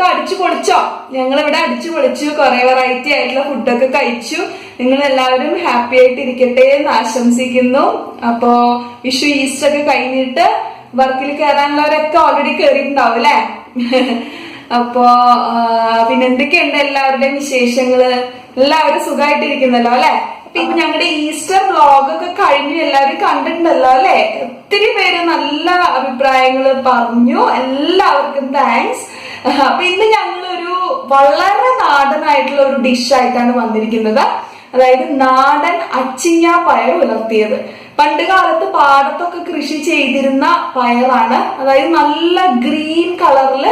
ഒക്കെ അടിച്ചു പൊളിച്ചോ? ഞങ്ങൾ ഇവിടെ അടിച്ചു പൊളിച്ചു. കുറെ വെറൈറ്റി ആയിട്ടുള്ള ഫുഡൊക്കെ കഴിച്ചു. നിങ്ങൾ എല്ലാവരും ഹാപ്പി ആയിട്ട് ഇരിക്കട്ടെ എന്ന് ആശംസിക്കുന്നു. അപ്പോ വിഷു ഈസ്റ്റർ ഒക്കെ കഴിഞ്ഞിട്ട് വർക്കിൽ കയറാനുള്ളവരൊക്കെ ഓൾറെഡി കയറിയിട്ടുണ്ടാവും അല്ലേ? അപ്പോ പിന്നെന്തൊക്കെയുണ്ട് എല്ലാവരുടെയും വിശേഷങ്ങൾ? എല്ലാവരും സുഖമായിട്ടിരിക്കുന്നല്ലോ അല്ലെ? ഇപ്പൊ ഞങ്ങളുടെ ഈസ്റ്റർ വ്ളോഗ് ഒക്കെ കഴിഞ്ഞു എല്ലാവരും കണ്ടിട്ടുണ്ടല്ലോ അല്ലെ? ഒത്തിരി പേര് നല്ല അഭിപ്രായങ്ങൾ പറഞ്ഞു. എല്ലാവർക്കും താങ്ക്സ് അപ്പൊ ഇന്ന് ഞങ്ങളൊരു വളരെ നാടനായിട്ടുള്ള ഒരു ഡിഷായിട്ടാണ് വന്നിരിക്കുന്നത്. അതായത് നാടൻ അച്ചിങ്ങ പയർ ഉലർത്തിയത്. പണ്ട് കാലത്ത് പാടത്തൊക്കെ കൃഷി ചെയ്തിരുന്ന പയറാണ്. അതായത് നല്ല ഗ്രീൻ കളറിൽ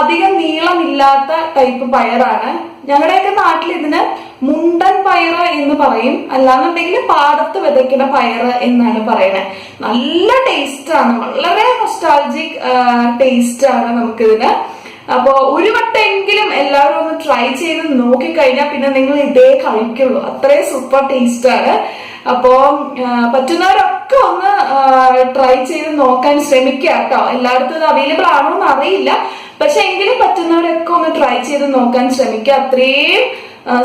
അധികം നീളമില്ലാത്ത ടൈപ്പ് പയറാണ്. ഞങ്ങളുടെയൊക്കെ നാട്ടിൽ ഇതിന് മുണ്ടൻ പയർ എന്ന് പറയും. അല്ലാന്നുണ്ടെങ്കിൽ പാടത്ത് വിതയ്ക്കുന്ന പയർ എന്നാണ് പറയുന്നത് നല്ല ടേസ്റ്റ് ആണ്. വളരെ നൊസ്റ്റാൾജിക് ടേസ്റ്റ് ആണ് നമുക്കിതിന്. അപ്പോൾ ഒരു വട്ടെങ്കിലും എല്ലാവരും ഒന്ന് ട്രൈ ചെയ്ത് നോക്കിക്കഴിഞ്ഞാൽ പിന്നെ നിങ്ങൾ ഇതേ കഴിക്കുള്ളൂ. അത്രയും സൂപ്പർ ടേസ്റ്റ് ആണ്. അപ്പോ പറ്റുന്നവരൊക്കെ ഒന്ന് ട്രൈ ചെയ്ത് നോക്കാൻ ശ്രമിക്കുക കേട്ടോ എല്ലായിടത്തും ഇത് അവൈലബിൾ ആണോ എന്ന് അറിയില്ല. പക്ഷെ എങ്കിലും പറ്റുന്നവരൊക്കെ ഒന്ന് ട്രൈ ചെയ്ത് നോക്കാൻ ശ്രമിക്കുക അത്രയും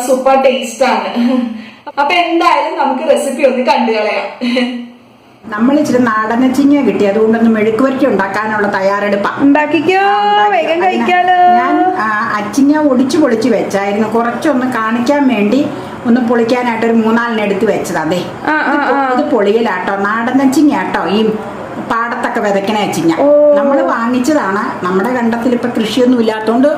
സൂപ്പർ ടേസ്റ്റ് ആണ്. അപ്പൊ എന്തായാലും നമുക്ക് റെസിപ്പി ഒന്ന് കണ്ടു കളയാം. നമ്മൾ ഇച്ചിരി നാടനച്ചിങ്ങ കിട്ടി അതുകൊണ്ടൊന്ന് മെഴുക്കുവരട്ടി ഉണ്ടാക്കാനുള്ള തയ്യാറെടുപ്പാണ് ഉണ്ടാക്കിക്കോ വേഗം കഴിക്കാലോ. ഞാൻ അച്ചിങ്ങ ഒടിച്ചു പൊളിച്ച് വെച്ചായിരുന്നു. കുറച്ചൊന്ന് കാണിക്കാൻ വേണ്ടി ഒന്ന് പൊളിക്കാനായിട്ട് ഒരു മൂന്നാലിന് എടുത്ത് വെച്ചത്. അതെ ഇത് പൊളിയലാട്ടോ. നാടനച്ചിങ്ങ കേട്ടോ ഈ പാടത്തൊക്കെ വിതക്കണ അച്ചിങ്ങ. നമ്മൾ വാങ്ങിച്ചതാണ്. നമ്മുടെ കണ്ടത്തിൽ ഇപ്പൊ കൃഷിയൊന്നും ഇല്ലാത്തോണ്ട്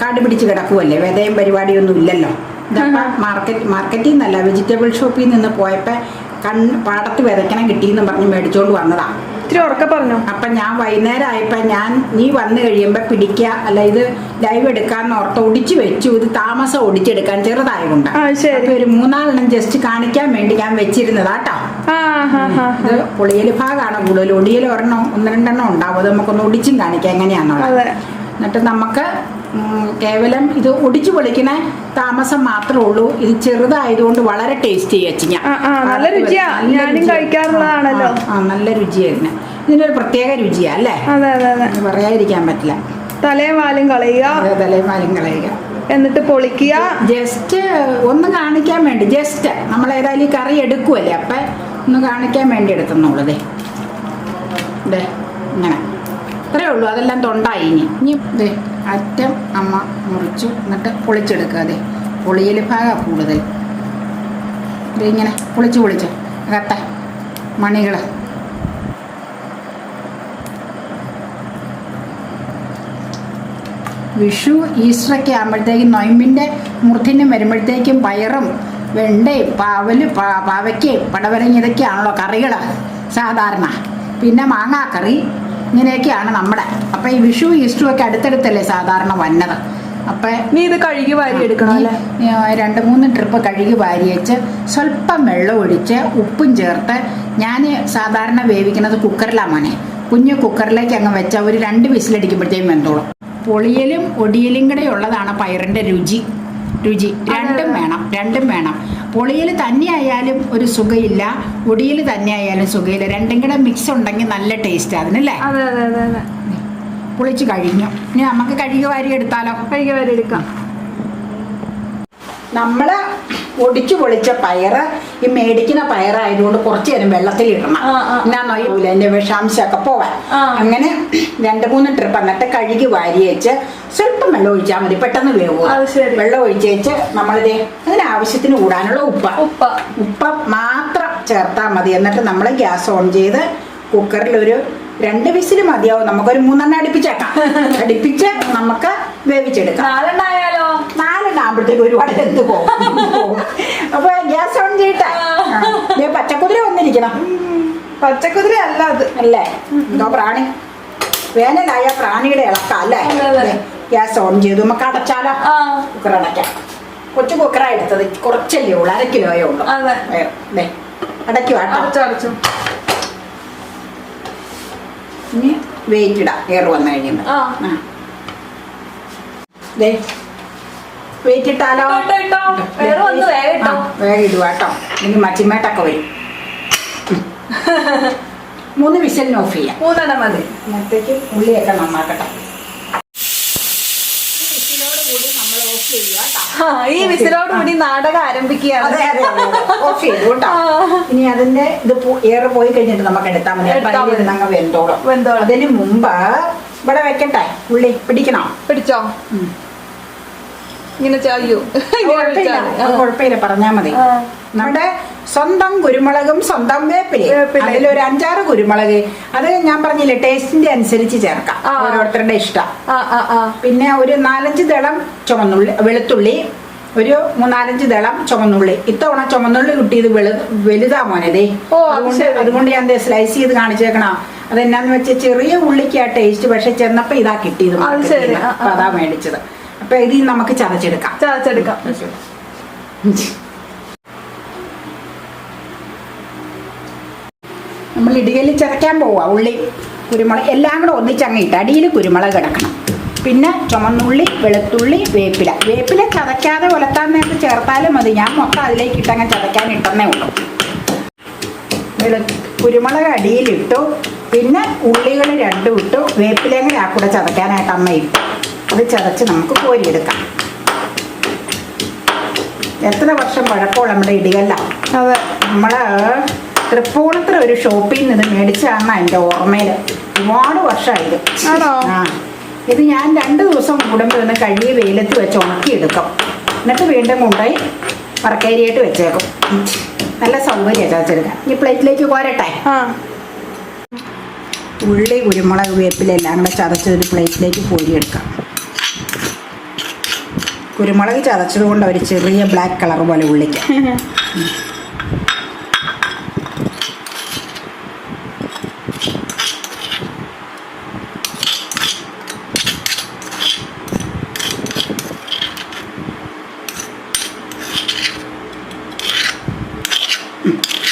കാട് പിടിച്ച് കിടക്കുമല്ലേ വിതയും പരിപാടിയൊന്നും ഇല്ലല്ലോ. ഇതപ്പം മാർക്കറ്റ് മാർക്കറ്റിൽ നിന്നല്ല വെജിറ്റബിൾ ഷോപ്പിൽ നിന്ന് പോയപ്പോൾ കണ്ണ് പാടത്ത് വിതയ്ക്കണം കിട്ടിയെന്ന് പറഞ്ഞ് മേടിച്ചോണ്ട് വന്നതാ. ഇത്തിരി ഉറക്കെ പറഞ്ഞു. അപ്പൊ ഞാൻ വൈകുന്നേരം ആയപ്പോ ഞാൻ നീ വന്നു കഴിയുമ്പോ പിടിക്കുക അല്ല ഇത് ലൈവ് എടുക്കാന്ന് ഓർത്ത് ഒടിച്ചു വെച്ചു. ഇത് താമസം ഒടിച്ചെടുക്കാൻ ചെറുതായതുകൊണ്ട്. അപ്പൊ ഒരു മൂന്നാലെണ്ണം ജസ്റ്റ് കാണിക്കാൻ വേണ്ടി ഞാൻ വെച്ചിരുന്നതാട്ടോ ഇത് പൊളിയൽ ഭാഗമാണ് കൂടുതൽ ഒടിയൽ ഒരെണ്ണം ഒന്ന് രണ്ടെണ്ണം ഉണ്ടാവും. അത് നമുക്കൊന്ന് ഒടിച്ചും കാണിക്കാം എങ്ങനെയാണോ എന്നിട്ട് നമുക്ക് കേവലം ഇത് ഒടിച്ചു പൊളിക്കുന്ന താമസം മാത്രമേ ഉള്ളൂ. ഇത് ചെറുതായതുകൊണ്ട് വളരെ ടേസ്റ്റി ആ, നല്ല രുചിയാ. ഞാനും കഴിക്കാറുള്ളതാണല്ലോ. ആ നല്ല രുചിയായിരുന്നു. ഇതിനൊരു പ്രത്യേക രുചിയാ അല്ലേ? പറയാതിരിക്കാൻ പറ്റില്ല. തലയും വാലും കളയുക. അത് വാലും കളയുക. എന്നിട്ട് പൊളിക്കുക. ജസ്റ്റ് ഒന്ന് കാണിക്കാൻ വേണ്ടി ജസ്റ്റ് നമ്മൾ ഏതായാലും ഈ കറി എടുക്കുമല്ലേ അപ്പം ഒന്ന് കാണിക്കാൻ വേണ്ടി എടുത്തുന്നുള്ളൂ ദേ ദേ ഇങ്ങനെ. ഇത്രയേ ഉള്ളൂ. അതെല്ലാം തൊണ്ടായി ഇനി. ഇനി ദേ അറ്റം അമ്മ മുറിച്ചു. എന്നിട്ട് പൊളിച്ചെടുക്കുക അതെ പൊളിയൽ ഭാഗം കൂടുതൽ. ഇങ്ങനെ പൊളിച്ച് പൊളിച്ച്. കത്ത മണികൾ വിഷു ഈസ്റ്ററൊക്കെ ആകുമ്പോഴത്തേക്കും നൊയമ്പിന്റെ മുറിന് വരുമ്പോഴത്തേക്കും പയറും വെണ്ടയും പാവൽ പാവയ്ക്കയും പടവലങ്ങ ഇതൊക്കെയാണല്ലോ കറികൾ സാധാരണ. പിന്നെ മാങ്ങാക്കറി ഇങ്ങനെയൊക്കെയാണ് നമ്മുടെ. അപ്പം ഈ വിഷു ഈസ്റ്റു ഒക്കെ അടുത്തടുത്തല്ലേ സാധാരണ വന്നത്. അപ്പം നീ ഇത് കഴുകി വാരി എടുക്കണം രണ്ട് മൂന്ന് ട്രിപ്പ് കഴുകി വാരി വെച്ച് സ്വല്പം വെള്ളം ഒഴിച്ച് ഉപ്പും ചേർത്ത് ഞാൻ സാധാരണ വേവിക്കുന്നത് കുക്കറിലാണ് മോനെ. കുഞ്ഞ് കുക്കറിലേക്ക് അങ്ങ് വെച്ചാൽ ഒരു രണ്ട് വിസിലടിക്കുമ്പോഴത്തേക്കും വെന്തോളും. പൊളിയലും ഒടിയലും കൂടെ ഉള്ളതാണ് പയറിന്റെ രുചി. രുചി. രണ്ടും വേണം രണ്ടും വേണം. പൊളിയിൽ തന്നെയായാലും ഒരു സുഖയില്ല ഒടിയിൽ തന്നെയായാലും സുഖയില്ല. രണ്ടും കൂടെ മിക്സ് ഉണ്ടെങ്കിൽ നല്ല ടേസ്റ്റ് അതിനല്ലേ അതെ അതെ അതെ അതെ. പൊളിച്ച് കഴിഞ്ഞു. ഇനി നമുക്ക് കഴുകി വാരി എടുത്താലോ? കഴുകി വാരി എടുക്കാം. നമ്മൾ ഒടിച്ചു പൊളിച്ച പയറ് ഈ മേടിക്കുന്ന പയറായതുകൊണ്ട് കുറച്ച് നേരം വെള്ളത്തിൽ ഇടണം. ആ, ആ. എന്നാന്നോ ഈ അതിന്റെ വിഷാംശമൊക്കെ പോവാൻ. അങ്ങനെ രണ്ട് മൂന്ന് ട്രിപ്പ് എന്നിട്ട് കഴുകി വാരി വെച്ച് സ്വല്പം വെള്ളം ഒഴിച്ചാൽ മതി പെട്ടെന്ന് വേവും. വെള്ളം ഒഴിച്ച് വെച്ച് നമ്മളിത് അതിന് ആവശ്യത്തിന് കൂടാനുള്ള ഉപ്പ. ഉപ്പ. ഉപ്പ മാത്രം ചേർത്താൽ മതി. എന്നിട്ട് നമ്മൾ ഗ്യാസ് ഓൺ ചെയ്ത് കുക്കറിൽ ഒരു രണ്ട് വിസിൽ മതിയാവും. നമുക്കൊരു മൂന്നെണ്ണം അടുപ്പിച്ചേക്കാം. അടുപ്പിച്ച് നമുക്ക് വേവിച്ചെടുക്കാം. നാലെണ്ണാകുമ്പോഴത്തേക്ക് ഒരുപാട് എന്ത് പോകും? അപ്പൊ ഗ്യാസ് ഓൺ ചെയ്യട്ടെ. പച്ചക്കുതിര വന്നിരിക്കണം. പച്ചക്കുതിര അല്ല അത്. അല്ലേ? എന്തോ പ്രാണി. വേനലായ പ്രാണിയുടെ ഇളക്കാം അല്ലേ? ഗ്യാസ് ഓൺ ചെയ്തു നമുക്ക് അടച്ചാലോ? അടയ്ക്കാം. കൊച്ചു കുക്കറാ എടുത്തത്. കുറച്ചല്ലേ ഉള്ളൂ. അര കിലോയേ ഉള്ളൂ. അടച്ചു അടച്ചു. ഇനി വെയിറ്റ് ഇടാം. എയർ വന്നു കഴിയുമ്പോൾ ആ. ദേ വെയിറ്റ് ഇട്ടാലോ ഇട്ടോ, ഇട്ടോ, ഇട്ടോ. air വന്ന് വേഗം ഇട്ടോ. ആ, വേഗം ഇടുക കേട്ടോ. ഇനി മച്ചിമേട്ടൊക്കെ വരും. മൂന്ന് വിസലിന് ഓഫ് ചെയ്യാം. മൂന്നെണ്ണം മതി. അന്നത്തേക്ക് ഉള്ളിയൊക്കെ നന്നാക്കട്ടെ. ഈ വിസിലോട് കൂടി നാടകം ആരംഭിക്കുകയാണ്. ഓഫ് ചെയ്തു കേട്ടോ. ഇനി അതിന്റെ ഇത് ഏറെ പോയി കഴിഞ്ഞിട്ട് നമുക്ക് എടുത്താൽ മതി. അങ്ങ് വെന്തോളും. വെന്തോളും. അതിന് മുമ്പ് ഇവിടെ വെക്കട്ടെ. ഉള്ളി പിടിക്കണോ? പിടിച്ചോ. ഇങ്ങനെ ചെയ്യൂ കുഴപ്പമില്ല. പറഞ്ഞാ മതി. നമ്മുടെ സ്വന്തം കുരുമുളകും സ്വന്തം വേപ്പിൽ അതിൽ ഒരു അഞ്ചാറ് കുരുമുളക്. അത് ഞാൻ പറഞ്ഞില്ലേ ടേസ്റ്റിന്റെ അനുസരിച്ച് ചേർക്കാം. ഓരോരുത്തരുടെ ഇഷ്ടം. പിന്നെ ഒരു നാലഞ്ച് ദളം ചുമന്നുള്ളി വെളുത്തുള്ളി. ഒരു മൂന്നാലഞ്ച് ദളം ചുമന്നുള്ളി. ഇത്തവണ ചുമന്നുള്ളി കിട്ടിയത് വെളു വലുതാ മോനതേ അതുകൊണ്ട്. അതുകൊണ്ട് ഞാൻ സ്ലൈസ് ചെയ്ത് കാണിച്ചേക്കണം. അതെന്നാന്ന് വെച്ചാൽ ചെറിയ ഉള്ളിക്കാ ടേസ്റ്റ് പക്ഷെ ചെന്നപ്പോ ഇതാ കിട്ടിയത്. അതാ മേടിച്ചത്. അപ്പൊ ഇത് നമുക്ക് ചതച്ചെടുക്കാം. ചതച്ചെടുക്കാം. നമ്മൾ ഇടികലിൽ ചതയ്ക്കാൻ പോവാ ഉള്ളി കുരുമുളക് എല്ലാം കൂടെ ഒന്നിച്ചങ്ങ് ഇട്ട് അടിയിൽ കുരുമുളക് കിടക്കണം പിന്നെ ചുമന്നുള്ളി വെളുത്തുള്ളി വേപ്പില. വേപ്പില ചതയ്ക്കാതെ ഉലത്താൻ നേരത്തെ ചേർത്താലും മതി. ഞാൻ മൊത്തം അതിലേക്ക് ഇട്ടങ്ങ് ചതയ്ക്കാൻ ഇട്ടെന്നേ ഉള്ളൂ. വെളു കുരുമുളക് അടിയിലിട്ടു പിന്നെ ഉള്ളികൾ രണ്ടും ഇട്ടു. വേപ്പിലയും കൂടെ ആ കൂടെ ചതയ്ക്കാനായിട്ട് അമ്മ ഇട്ടു. അത് ചതച്ച് നമുക്ക് കോരിയെടുക്കാം. എത്ര വർഷം പഴക്കമുള്ള നമ്മുടെ ഇടികല്ല അതെ. നമ്മൾ തൃപ്പൂണിത്ര ഒരു ഷോപ്പിൽ നിന്ന് ഇത് മേടിച്ചതാണ് എന്റെ ഓർമ്മയിൽ ഒരുപാട് വർഷമായത് ആണോ? ആ. ഇത് ഞാൻ രണ്ട് ദിവസം കൂടുമ്പോൾ ഒന്ന് കഴുകി വെയിലത്ത് വെച്ച് ഉണക്കിയെടുക്കും. എന്നിട്ട് വീണ്ടും കൊണ്ടുപോയി വറക്കേരിയായിട്ട് വെച്ചേക്കും. നല്ല സൗകര്യം ചതച്ചെടുക്കാൻ ഈ പ്ലേറ്റിലേക്ക് പോരട്ടെ ഉള്ളി കുരുമുളക് വേപ്പിലെല്ലാം കൂടെ ചതച്ചൊരു പ്ലേറ്റിലേക്ക് കോരിയെടുക്കാം. കുരുമുളക് ചതച്ചത് കൊണ്ട് ഒരു ചെറിയ ബ്ലാക്ക് കളർ പോലെ ഉള്ളിക്ക്.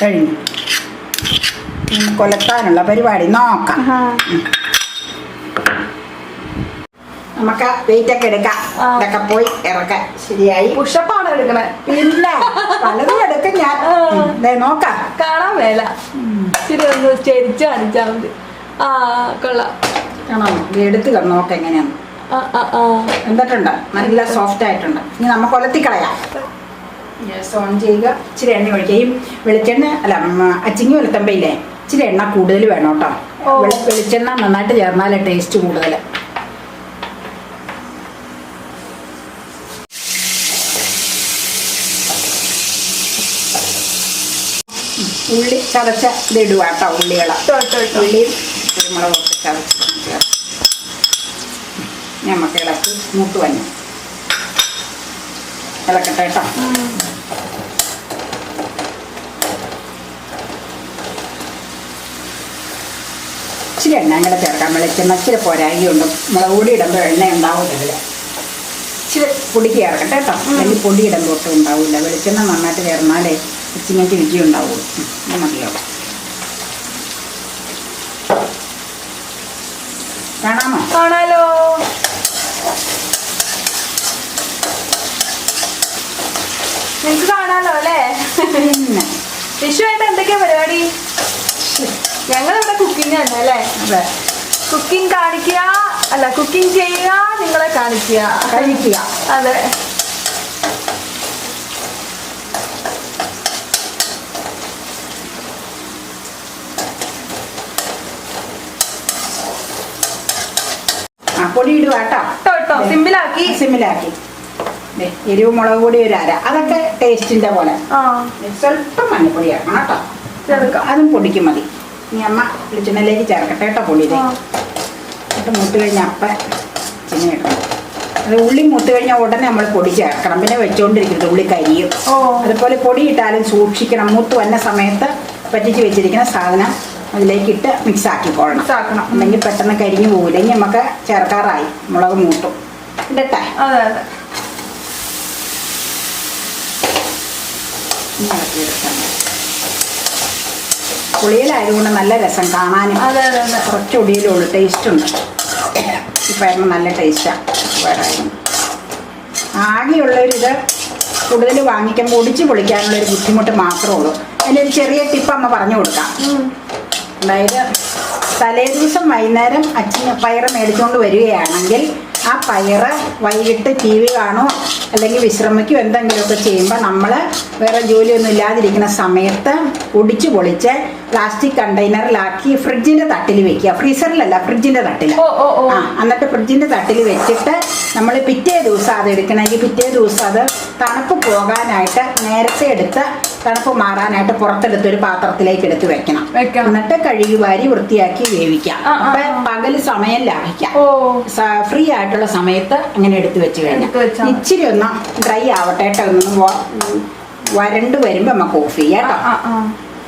കഴിഞ്ഞു. കൊലത്താനുള്ള പരിപാടി. നോക്കാം. നമുക്ക് വെയിറ്റ് ഒക്കെ എടുക്കാം. ഇതൊക്കെ പോയി ഇറക്കാൻ ശരിയായി. പുഷപ്പാണ് എടുക്കണേ. ഇല്ല പലതും എടുക്കും ഞാൻ. ദേ നോക്കാം. കാണാൻ വേല ശരി ഒന്ന് ചെരിച്ച് കാണിച്ചാ മതി. ആ കൊള്ളാം. കാണാം എടുത്ത് നോക്കാം എങ്ങനെയാണ് എന്നിട്ടുണ്ട് നല്ല സോഫ്റ്റ് ആയിട്ടുണ്ട്. ഇനി നമുക്ക് കൊലത്തിക്കളയാം ഗ്യാസ് ഓൺ ചെയ്യുക. ഇച്ചിരി എണ്ണ ഒഴിക്കുകയും വെളിച്ചെണ്ണ അല്ല അച്ചിങ്ങി വെളുത്തമ്പയില്ലേ ഇച്ചിരി എണ്ണ കൂടുതൽ വേണം കേട്ടോ. വെളിച്ചെണ്ണ നന്നായിട്ട് ചേർന്നാലേ ടേസ്റ്റ് കൂടുതൽ ഉള്ളി ചതച്ച ഇതിടുക കേട്ടോ ഇട്ടോ. ഉള്ളിയും കുരുമുളകും ഒക്കെ ചതച്ച് നമുക്ക് ഇളക്കി മൂത്ത് വന്നു. ഇളക്കട്ടെ കേട്ടോ. ഇച്ചിരി എണ്ണ കൂടെ ചേർക്കാം. വെളിച്ചെണ്ണ ഇച്ചിരി പോരായിയുണ്ട് മുളക് പൊടി ഇടുമ്പോൾ എണ്ണ ഉണ്ടാവില്ല ഇച്ചിരി പൊടിക്ക് ചേർക്കട്ടെ കേട്ടോ. അല്ലെങ്കിൽ പൊടി ഇടുമ്പോൾ ഒട്ടും ഉണ്ടാവില്ല. വെളിച്ചെണ്ണ നന്നായിട്ട് ചേർന്നാലേ ഇച്ചിങ്ങക്ക് രുചി ഉണ്ടാവുള്ളൂ ഇത് മതിയാവും. കാണാമോ? കാണാലോ. നിങ്ങക്ക് കാണാലോ അല്ലേ? വിഷുവായിട്ട് എന്തൊക്കെയാ പരിപാടി? ഞങ്ങളിവിടെ കുക്കിംഗ് തന്നെ അല്ലേ? അതെ. കുക്കിംഗ് കാണിക്കുക അല്ല കുക്കിംഗ് ചെയ്യുക നിങ്ങളെ കാണിക്കുക. കഴിക്കുക. അതെ. പൊടി ഇടുക കേട്ടോ സിമ്പിളാക്കി സിമ്പിളാക്കി സിമ്മിലാക്കി. എരിവ് മുളക് പൊടി ഒരു അര. അതൊക്കെ ടേസ്റ്റിന്റെ പോലെ. സ്വല്പം മഞ്ഞപ്പൊടി ചേർക്കണം കേട്ടോ. ചേർക്കാം. അതും പൊടിക്ക് മതി. ഇനി അമ്മ വെളിച്ചെണ്ണയിലേക്ക് ചേർക്കട്ടെ കേട്ടോ പൊടി. എന്നിട്ട് മൂത്ത് കഴിഞ്ഞാൽ അപ്പം ചിന്ന ഇടണം. അത് ഉള്ളി മൂത്ത് കഴിഞ്ഞാൽ ഉടനെ നമ്മൾ പൊടി ചേർക്കണം. പിന്നെ വെച്ചുകൊണ്ടിരിക്കരുത് ഉള്ളി കരിയും. അതുപോലെ പൊടി ഇട്ടാലും സൂക്ഷിക്കണം. മൂത്ത് വന്ന സമയത്ത് പറ്റിച്ച് വെച്ചിരിക്കുന്ന സാധനം അതിലേക്ക് ഇട്ട് മിക്സ് ആക്കിക്കൊള്ളണം മിക്സ് ആക്കണം. അല്ലെങ്കിൽ പെട്ടെന്ന് കരിഞ്ഞു പോകില്ല ഇനി നമുക്ക് ചേർക്കാറായി. മുളക് മൂട്ടും. ഇടട്ടെ? അതെ അതെ. പുളിയിലായതുകൊണ്ട് നല്ല രസം കാണാനും. അതെ അതെ അതെ. കുറച്ച് ഒടിയിലുള്ളൂ ടേസ്റ്റ് ഉണ്ട്. ഈ പയറിന് നല്ല ടേസ്റ്റാണ് ആകെയുള്ളൊരിത് കൂടുതൽ വാങ്ങിക്കുമ്പോൾ ഒടിച്ച് പൊളിക്കാനുള്ള ഒരു ബുദ്ധിമുട്ട് മാത്രമേ ഉള്ളൂ. അതിന്റെ ഒരു ചെറിയ ടിപ്പ് അമ്മ പറഞ്ഞു കൊടുക്കാം. അതായത് തലേ ദിവസം വൈകുന്നേരം അച്ഛൻ പയറ് മേടിച്ചുകൊണ്ട് വരികയാണെങ്കിൽ ആ പയറ് വൈകിട്ട് ടി വി കാണോ അല്ലെങ്കിൽ വിശ്രമിക്കും എന്തെങ്കിലുമൊക്കെ ചെയ്യുമ്പോൾ നമ്മൾ വേറെ ജോലിയൊന്നും ഇല്ലാതിരിക്കുന്ന സമയത്ത് ഒടിച്ചു പൊളിച്ച് പ്ലാസ്റ്റിക് കണ്ടെയ്നറിലാക്കി ഫ്രിഡ്ജിന്റെ തട്ടിൽ വെക്കുക ഫ്രീസറിലല്ല ഫ്രിഡ്ജിന്റെ തട്ടിൽ. ആ എന്നിട്ട് ഫ്രിഡ്ജിന്റെ തട്ടിൽ വെച്ചിട്ട് നമ്മൾ പിറ്റേ ദിവസം അത് എടുക്കണമെങ്കിൽ പിറ്റേ ദിവസം അത് തണുപ്പ് പോകാനായിട്ട് നേരത്തെ എടുത്ത് തണുപ്പ് മാറാനായിട്ട് പുറത്തെടുത്ത് ഒരു പാത്രത്തിലേക്ക് എടുത്ത് വെക്കണം. എന്നിട്ട് കഴുകി വാരി വൃത്തിയാക്കി വേവിക്കാം. അപ്പൊ. പകൽ സമയം ലാഭിക്കാം. ഓ. ഫ്രീ ആയിട്ടുള്ള സമയത്ത് അങ്ങനെ എടുത്ത് വെച്ച് കഴിഞ്ഞാൽ. ഇച്ചിരി ഒന്ന് ഡ്രൈ ആവട്ടെ കേട്ടോ. ഒന്ന് വരണ്ട് വരുമ്പോ നമുക്ക് ഓഫ് ചെയ്യാം കേട്ടോ.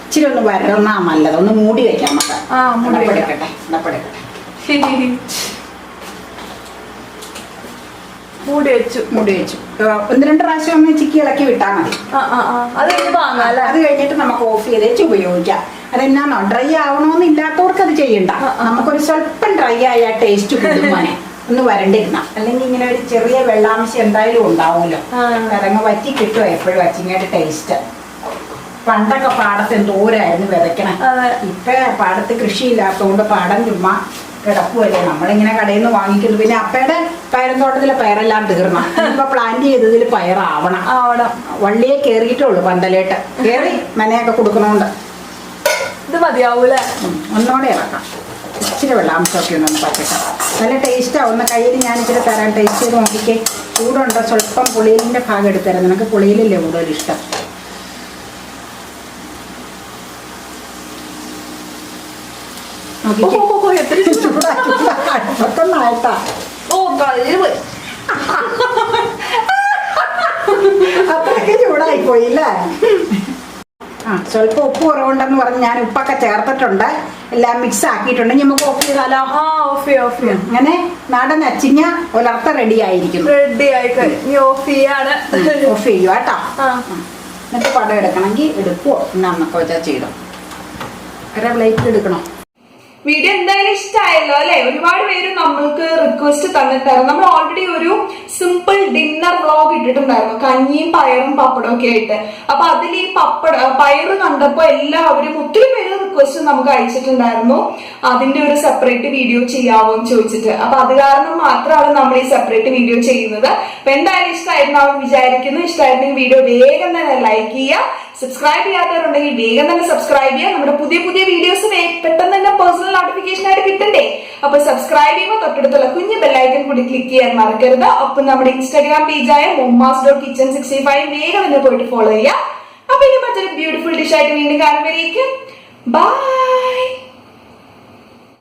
ഇച്ചിരി ഒന്ന് വരന്നാ നല്ലത്. ഒന്ന് മൂടി വെക്കാം. നമുക്ക്. അടപ്പെടുക്കട്ടെ അടപ്പെടുക്കട്ടെ മൂടി വെച്ചു മൂടി വെച്ചു. ഒന്ന് രണ്ട് പ്രാവശ്യം ഒന്ന് ചിക്കി ഇളക്കി വിട്ടാൽ മതി. അത് കഴിഞ്ഞ് വാങ്ങാം അത് കഴിഞ്ഞിട്ട് നമുക്ക് ഓഫ് ചെയ്തേച്ച് ഉപയോഗിക്കാം. അതെന്നാണോ? ഡ്രൈ ആവണമെന്ന് ഇല്ലാത്തവർക്ക് അത് ചെയ്യണ്ട. നമുക്കൊരു സ്വല്പം ഡ്രൈ ആയ ടേസ്റ്റ് കൂടും മോനെ. ഒന്ന് വരണ്ടിരുന്ന. അല്ലെങ്കിൽ ഇങ്ങനെ ഒരു ചെറിയ വെള്ളാംശം എന്തായാലും ഉണ്ടാവുമല്ലോ. ഇറങ്ങ വറ്റി കിട്ടുമോ എപ്പോഴും അച്ചിങ്ങയുടെ ടേസ്റ്റ് പണ്ടൊക്കെ പാടത്ത് എന്തോരായിരുന്നു വിതയ്ക്കണം. ഇപ്പൊ പാടത്ത് കൃഷിയില്ലാത്തതുകൊണ്ട് പാടം ചുമ്മാ കിടക്കുമല്ലേ നമ്മളിങ്ങനെ കടയിൽ നിന്ന് വാങ്ങിക്കുന്നു. പിന്നെ അപ്പയുടെ പയറും തോട്ടത്തിലെ പയറെല്ലാം തീർന്ന. ഇപ്പൊ പ്ലാന്റ് ചെയ്തതിൽ പയറാവണം. ആവണം. വള്ളിയെ കേറിയിട്ടുള്ളൂ പന്തലേട്ട്. കേറി മനയൊക്കെ കൊടുക്കണോണ്ട് ഇത് മതിയാവൂല? ഒന്നോടെ ഇറക്കാം ഇച്ചിരി വെള്ളാംശമൊക്കെ ഒന്ന് പറ്റട്ടെ നല്ല ടേസ്റ്റാണ് ഒന്ന് കയ്യിൽ ഞാൻ ഇച്ചിരി തരാൻ ടേസ്റ്റ് ചെയ്ത് നോക്കിക്കേ. ചൂടുണ്ടോ? സ്വല്പം പുളിയിലിന്റെ ഭാഗം എടുത്തരാം നിനക്ക് പുളിയിലല്ലേ കൂടുതൽ ഇഷ്ടം? നോക്കിക്കേ. ഓ, പോയി അത്രയ്ക്ക് ചൂടായി പോയില്ലേ ആ സ്വല്പം ഉപ്പ് കുറവുണ്ടെന്ന് പറഞ്ഞ് ഞാൻ ഉപ്പൊക്കെ ചേർത്തിട്ടുണ്ട്. എല്ലാം മിക്സ് ആക്കിയിട്ടുണ്ട്. ഇനി നമുക്ക് ഓഫ് ചെയ്താലോ? ആ ഓഫ് ചെയ്യാം ഓഫ് ചെയ്യാം. അങ്ങനെ നാടൻ അച്ചിങ്ങ ഒലർത്ത റെഡി ആയിരിക്കും റെഡി ആയി കഴിഞ്ഞു ഓഫ് ചെയ്യാണ്. ഓഫ് ചെയ്യുക കേട്ടോ. എന്നിട്ട് പടം എടുക്കണമെങ്കിൽ എടുക്കുവോ? എന്നൊക്കെ വെച്ചാൽ ചെയ്തോ. അര പ്ലേറ്റ് എടുക്കണോ? വീഡിയോ എന്തായാലും ഇഷ്ടമായല്ലോ അല്ലെ? ഒരുപാട് പേര് നമ്മൾക്ക് റിക്വസ്റ്റ് തന്നിട്ടായിരുന്നു. നമ്മൾ ഓൾറെഡി ഒരു സിമ്പിൾ ഡിന്നർ വ്ളോഗ് ഇട്ടിട്ടുണ്ടായിരുന്നു. കഞ്ഞിയും പയറും പപ്പടവും ഒക്കെ ആയിട്ട്. അപ്പൊ അതിൽ ഈ പപ്പട പയറ് കണ്ടപ്പോ എല്ലാവരും ഒത്തിരി പേര് റിക്വസ്റ്റ് നമുക്ക് അയച്ചിട്ടുണ്ടായിരുന്നു. അതിന്റെ ഒരു സെപ്പറേറ്റ് വീഡിയോ ചെയ്യാവോ എന്ന് ചോദിച്ചിട്ട്. അപ്പൊ അത് കാരണം മാത്രമാണ് നമ്മൾ ഈ സെപ്പറേറ്റ് വീഡിയോ ചെയ്യുന്നത്. അപ്പൊ എന്തായാലും ഇഷ്ടമായിരുന്നു വിചാരിക്കുന്നു. ഇഷ്ടമായിരുന്നെങ്കിൽ വീഡിയോ വേഗം തന്നെ ലൈക്ക് ചെയ്യുക. സബ്സ്ക്രൈബ് ചെയ്യാത്തവരുണ്ടെങ്കിൽ വേഗം തന്നെ സബ്സ്ക്രൈബ് ചെയ്യുക. നമ്മുടെ പുതിയ പുതിയ വീഡിയോസ് പെട്ടെന്ന് തന്നെ പേഴ്സണൽ നോട്ടിഫിക്കേഷൻ ആയിട്ട് കിട്ടണ്ടേ? അപ്പൊ സബ്സ്ക്രൈബ് ചെയ്യുമ്പോൾ തൊട്ടടുത്തുള്ള കുഞ്ഞു ബെല്ലൈക്കൺ കൂടി ക്ലിക്ക് ചെയ്യാൻ മറക്കരുത്. ഒപ്പം നമ്മുടെ Instagram പേജായ mommas dot kitchen sixty five വേഗം തന്നെ പോയിട്ട് ഫോളോ ചെയ്യാം അപ്പൊ ഇനി മറ്റൊരു ബ്യൂട്ടിഫുൾ ഡിഷ് ആയിട്ട് വീണ്ടും കാണുമ്പോഴേക്കും. ബൈ